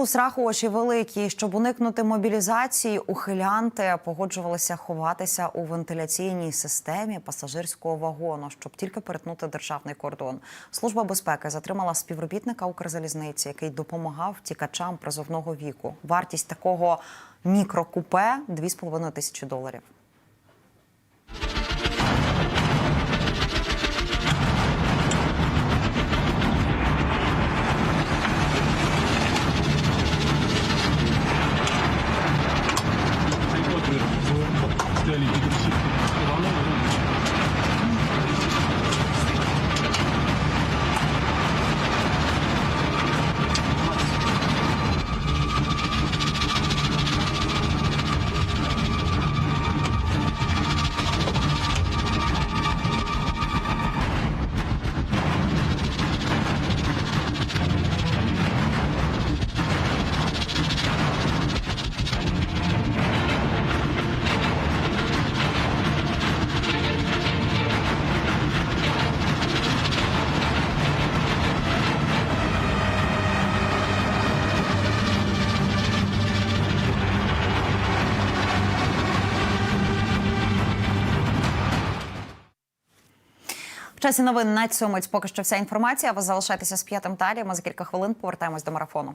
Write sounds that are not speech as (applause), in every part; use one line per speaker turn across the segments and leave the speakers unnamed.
У страху очі великі. Щоб уникнути мобілізації, ухилянти погоджувалися ховатися у вентиляційній системі пасажирського вагону, щоб тільки перетнути державний кордон. Служба безпеки затримала співробітника Укрзалізниці, який допомагав тікачам призовного віку. Вартість такого мікрокупе 2,5 тисячі доларів. Italy. Часі новин на цьому поки що вся інформація. Ви залишайтеся з п'ятим далі. Ми за кілька хвилин повертаємось до марафону.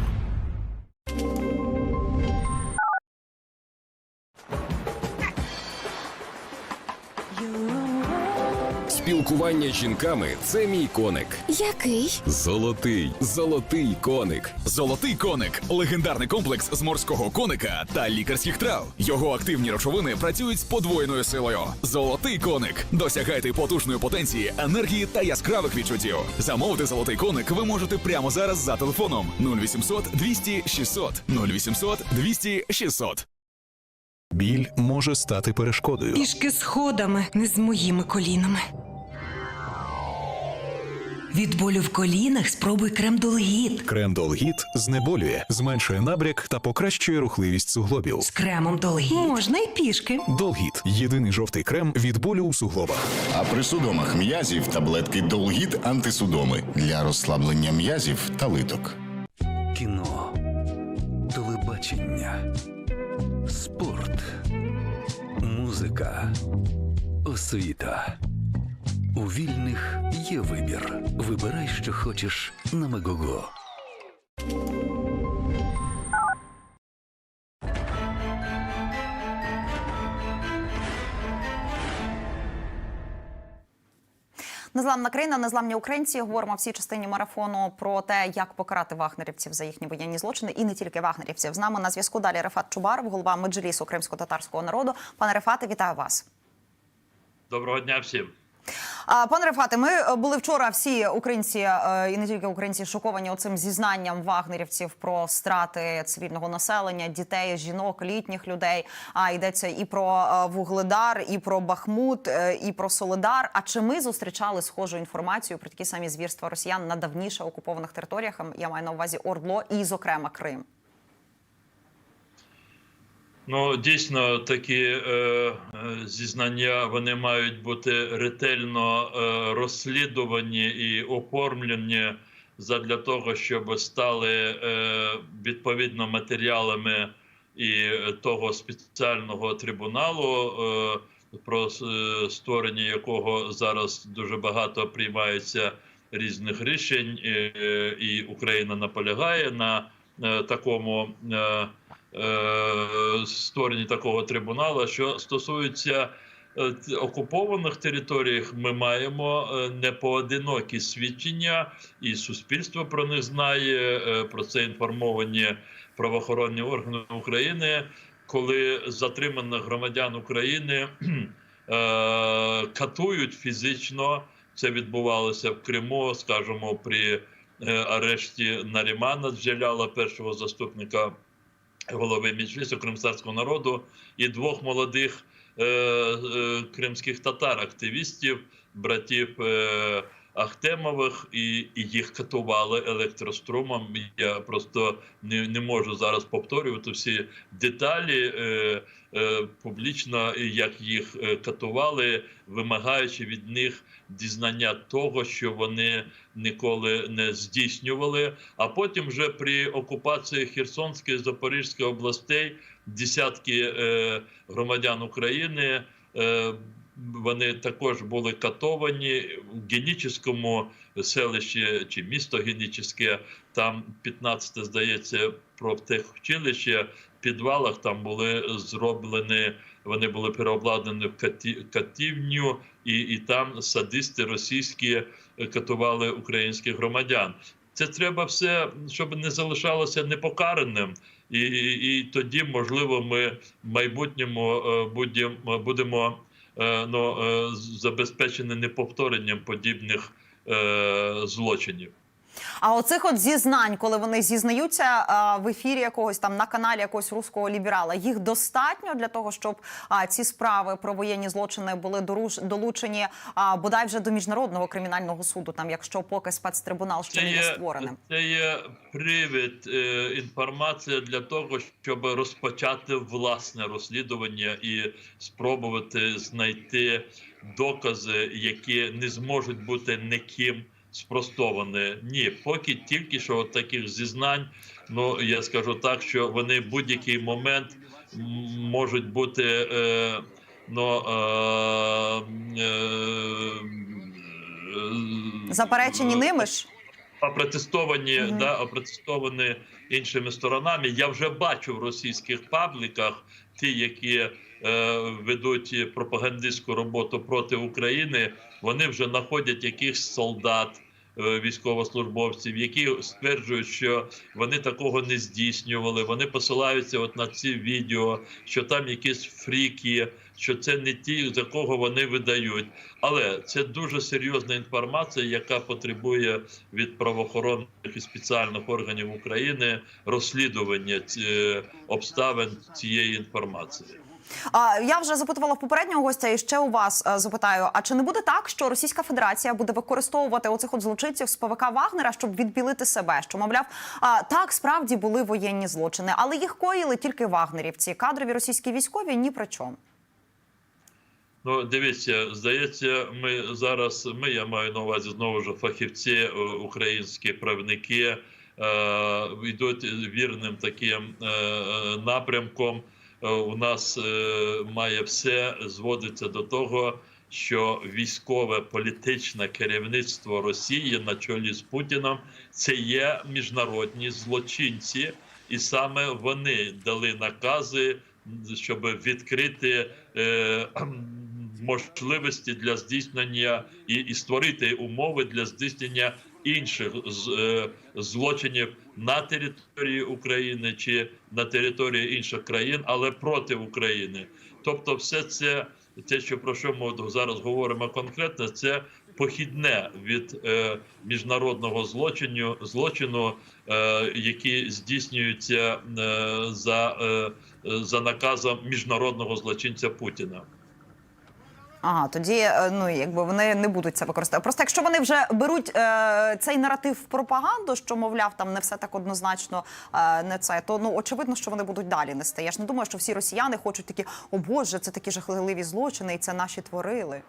Спілкування з жінками це мій коник.
Який?
Золотий, золотий коник.
Золотий коник легендарний комплекс з морського коника та лікарських трав. Його активні речовини працюють з подвоєною силою. Золотий коник. Досягайте потужної потенції, енергії та яскравих відчуттів. Замовити золотий коник ви можете прямо зараз за телефоном 0800 200 600 0800 200 600.
Біль може стати перешкодою.
Пішки сходами, не з моїми колінами. Від болю в колінах спробуй крем Долгіт.
Крем Долгіт знеболює, зменшує набряк та покращує рухливість суглобів.
З кремом Долгіт. Можна й пішки.
Долгіт єдиний жовтий крем від болю у суглобах.
А при судомах м'язів таблетки Долгіт антисудоми для розслаблення м'язів та литок.
Кіно, телебачення, спорт, музика, освіта. У вільних є вибір. Вибирай, що хочеш на Мегого.
Незламна країна, незламні українці. Говоримо в цій частині марафону про те, як покарати вагнерівців за їхні воєнні злочини, і не тільки вагнерівців. З нами на зв'язку далі Рефат Чубаров, голова Меджлісу кримсько-татарського народу. Пане Рефате, вітаю вас.
Доброго дня всім.
Пане Рефате, ми е, були вчора всі українці е, і не тільки українці шоковані оцим зізнанням вагнерівців про страти цивільного населення, дітей, жінок, літніх людей. А йдеться і про е, Вугледар, і про Бахмут, і про Солидар. А чи ми зустрічали схожу інформацію про такі самі звірства росіян на давніше окупованих територіях? Я маю на увазі Ордло і, зокрема, Крим.
Ну дійсно такі е, е, зізнання вони мають бути ретельно е, розслідувані і оформлені задля того, щоб стали е, відповідно матеріалами і того спеціального трибуналу, е, про е, створення якого зараз дуже багато приймається різних рішень, е, і Україна наполягає на е, такому. Е, створенні такого трибуналу. Що стосується е, окупованих територіях, ми маємо е, непоодинокі свідчення, і суспільство про них знає. е, Про це інформовані правоохоронні органи України, коли затриманих громадян України (clears throat) е, катують фізично. Це відбувалося в Криму, скажімо, при е, арешті Нарімана Джеляла, першого заступника голови Меджлісу кримсарського народу, і двох молодих е, е, кримських татар, активістів, братів е, Ахтемових, і, і їх катували електрострумом. Я просто не, не можу зараз повторювати всі деталі е, е, публічно, як їх е, катували, вимагаючи від них дізнання того, що вони ніколи не здійснювали. А потім, вже при окупації Херсонської Запорізької областей, десятки е, громадян України. Е, вони також були катовані в генічному селищі чи місто генічне, там 15, здається, профтехучилище, в підвалах там були зроблені, вони були переобладнані в каті- катівню, і, і там садисти російські катували українських громадян. Це треба все, щоб не залишалося непокараним. І, і, і тоді, можливо, ми в майбутньому е, будемо, будемо ну, забезпечене неповторенням подібних е, злочинів.
А оцих от зізнань, коли вони зізнаються а, в ефірі якогось там на каналі якогось руського ліберала, їх достатньо для того, щоб а, ці справи про воєнні злочини були доруш- долучені а, бодай вже до міжнародного кримінального суду, там якщо поки спецтрибунал ще не є створеним.
це є привід е, інформація для того, щоб розпочати власне розслідування і спробувати знайти докази, які не зможуть бути ніким спростовані. Ні, поки тільки що от таких зізнань. Ну я скажу так, що вони в будь-який момент можуть бути. Е, ну, е, е,
Заперечені ними ж.
опротестовані,
Мгм.
да, опротестовані іншими сторонами. Я вже бачу в російських пабліках ті, які е, ведуть пропагандистську роботу проти України. Вони вже знаходять якихось солдат. е, Військовослужбовців, які стверджують, що вони такого не здійснювали. Вони посилаються от на ці відео, що там якісь фріки, що це не ті, за кого вони видають. Але це дуже серйозна інформація, яка потребує від правоохоронних і спеціальних органів України розслідування ці- обставин цієї інформації.
А я вже запитувала в попереднього гостя, і ще у вас е, запитаю: а чи не буде так, що Російська Федерація буде використовувати оцих от злочинців з ПВК Вагнера, щоб відбілити себе? Що мовляв, а, так справді були воєнні злочини, але їх коїли тільки вагнерівці. Кадрові російські військові ні при чому.
Ну, дивіться, здається, ми зараз, ми, я маю на увазі знову ж фахівці, е, українські правники, е, йдуть вірним таким е, е, напрямком. Е, у нас е, має все зводиться до того, що військове політичне керівництво Росії на чолі з Путіном це є міжнародні злочинці, і саме вони дали накази, щоб відкрити. Е, можливості для здійснення і, і створити умови для здійснення інших е, злочинів на території України чи на території інших країн, але проти України. Тобто, все це, те, що про що ми зараз говоримо конкретно, це похідне від е, міжнародного злочину, злочину, е, які здійснюються е, за, е, за наказом міжнародного злочинця Путіна.
Ага, тоді е, ну якби вони не будуть це використовувати. Просто якщо вони вже беруть е, цей наратив в пропаганду, що мовляв, там не все так однозначно е, не це, то ну очевидно, що вони будуть далі нести. Я ж не думаю, що всі росіяни хочуть такі, о Боже, це такі жахливі злочини, і це наші творили.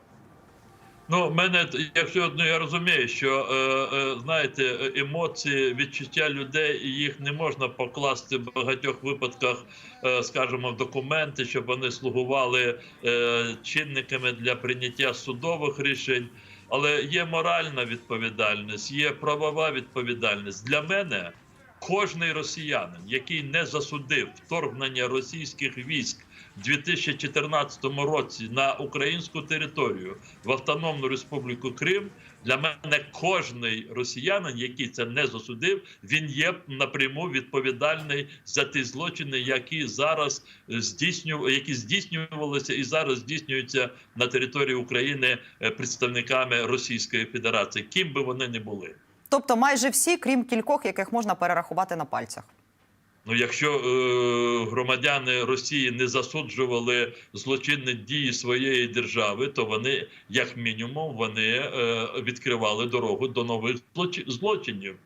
Ну, мене якщо ну, я розумію, що е, е, знаєте, емоції, відчуття людей їх не можна покласти в багатьох випадках, е, скажімо, в документи, щоб вони слугували е, чинниками для прийняття судових рішень. Але є моральна відповідальність, є правова відповідальність. Для мене кожний росіянин, який не засудив вторгнення російських військ 2014 році на українську територію в Автономну Республіку Крим, для мене кожний росіянин, який це не засудив, він є напряму відповідальний за ті злочини, які зараз здійснюв, які здійснювалися і зараз здійснюються на території України е, представниками Російської Федерації, ким би вони не були.
Тобто майже всі, крім кількох, яких можна перерахувати на пальцях.
Ну, якщо е, громадяни Росії не засуджували злочинні дії своєї держави, то вони, як мінімум, вони е, відкривали дорогу до нових злочин- злочинів.